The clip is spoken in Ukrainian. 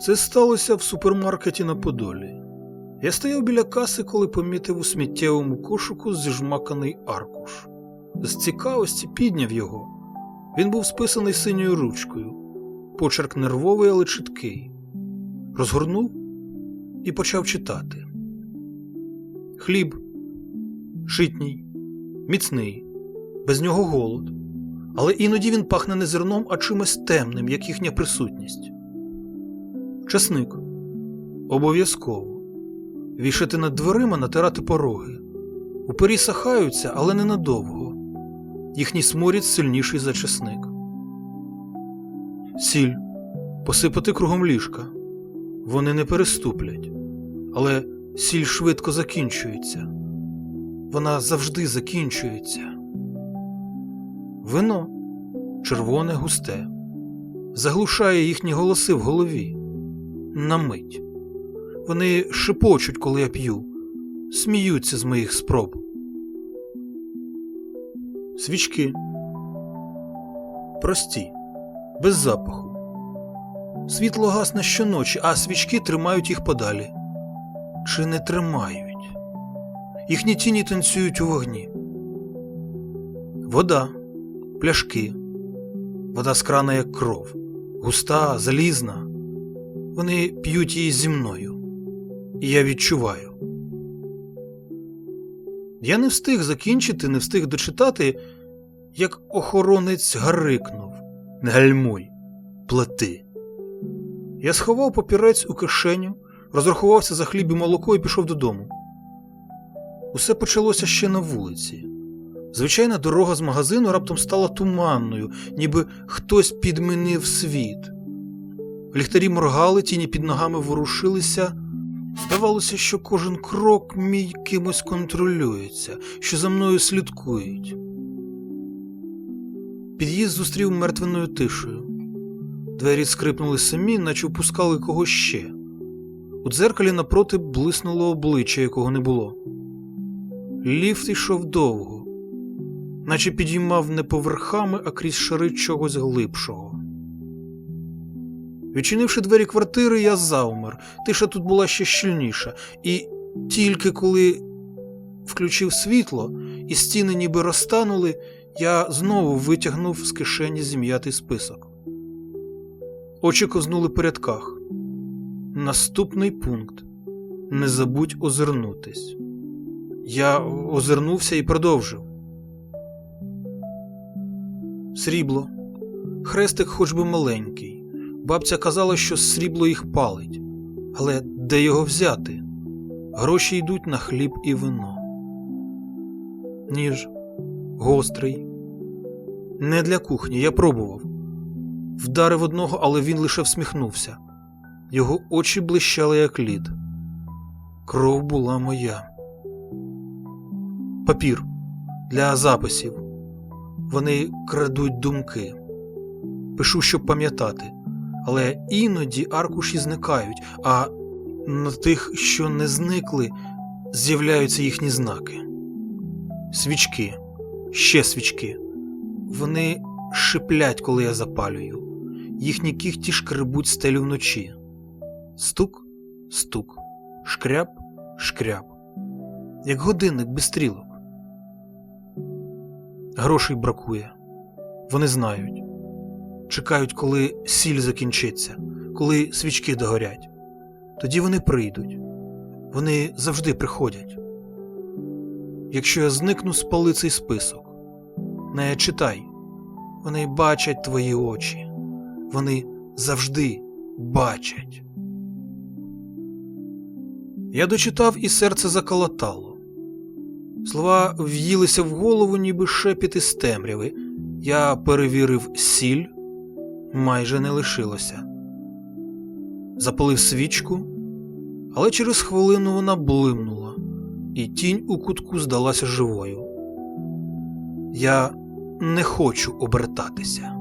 Це сталося в супермаркеті на Подолі. Я стояв біля каси, коли помітив у сміттєвому кошику зіжмаканий аркуш. З цікавості підняв його. Він був списаний синьою ручкою, почерк нервовий, але чіткий. Розгорнув і почав читати. Хліб житній, міцний, без нього голод. Але іноді він пахне не зерном, а чимось темним, як їхня присутність. Часник. Обов'язково. Вішати над дверима, натирати пороги. Упері сахаються, але ненадовго. Їхній сморід сильніший за часник. Сіль. Посипати кругом ліжка. Вони не переступлять. Але сіль швидко закінчується. Вона завжди закінчується. Вино червоне густе, заглушає їхні голоси в голові. На мить. Вони шепочуть, коли я п'ю, сміються з моїх спроб. Свічки прості, без запаху. Світло гасне щоночі, а свічки тримають їх подалі. Чи не тримають? Їхні тіні танцюють у вогні. Вода, пляшки, вода з крана як кров, густа, залізна. Вони п'ють її зі мною, і я відчуваю. Я не встиг закінчити, не встиг дочитати, як охоронець гарикнув Не гальмуй, плати. Я сховав папірець у кишеню, розрахувався за хліб і молоко і пішов додому. Усе почалося ще на вулиці. Звичайна дорога з магазину раптом стала туманною, ніби хтось підмінив світ. Ліхтарі моргали, тіні під ногами ворушилися. Здавалося, що кожен крок мій кимось контролюється, що за мною слідкують. Під'їзд зустрів мертвеною тишею. Двері скрипнули самі, наче впускали когось ще. У дзеркалі напроти блиснуло обличчя, якого не було. Ліфт йшов довго, наче підіймав не поверхами, а крізь шари чогось глибшого. Відчинивши двері квартири, я завмер. Тиша тут була ще щільніша, і тільки коли включив світло, і стіни ніби розтанули, я знову витягнув з кишені зім'ятий список. Очі ковзнули по рядках. Наступний пункт не забудь озирнутись. Я озирнувся і продовжив. Срібло. Хрестик хоч би маленький. Бабця казала, що срібло їх палить. Але де його взяти? Гроші йдуть на хліб і вино. Ніж гострий. Не для кухні, я пробував. Вдарив одного, але він лише всміхнувся. Його очі блищали, як лід. Кров була моя. Папір для записів. Вони крадуть думки. Пишу, щоб пам'ятати, але іноді аркуші зникають, а на тих, що не зникли, з'являються їхні знаки. Свічки, ще свічки. Вони шиплять, коли я запалюю. Їхні кіхті шкребуть стелю вночі. Стук, стук, шкряб, шкряб, як годинник без стрілок. Грошей бракує. Вони знають. Чекають, коли сіль закінчиться, коли свічки догорять. Тоді вони прийдуть. Вони завжди приходять. Якщо я зникну, спали цей список. Не читай. Вони бачать твої очі. Вони завжди бачать. Я дочитав і серце заколотало. Слова в'їлися в голову, ніби шепіт із темряви. Я перевірив сіль, майже не лишилося. Запалив свічку, але через хвилину вона блимнула, і тінь у кутку здалася живою. Я не хочу обертатися.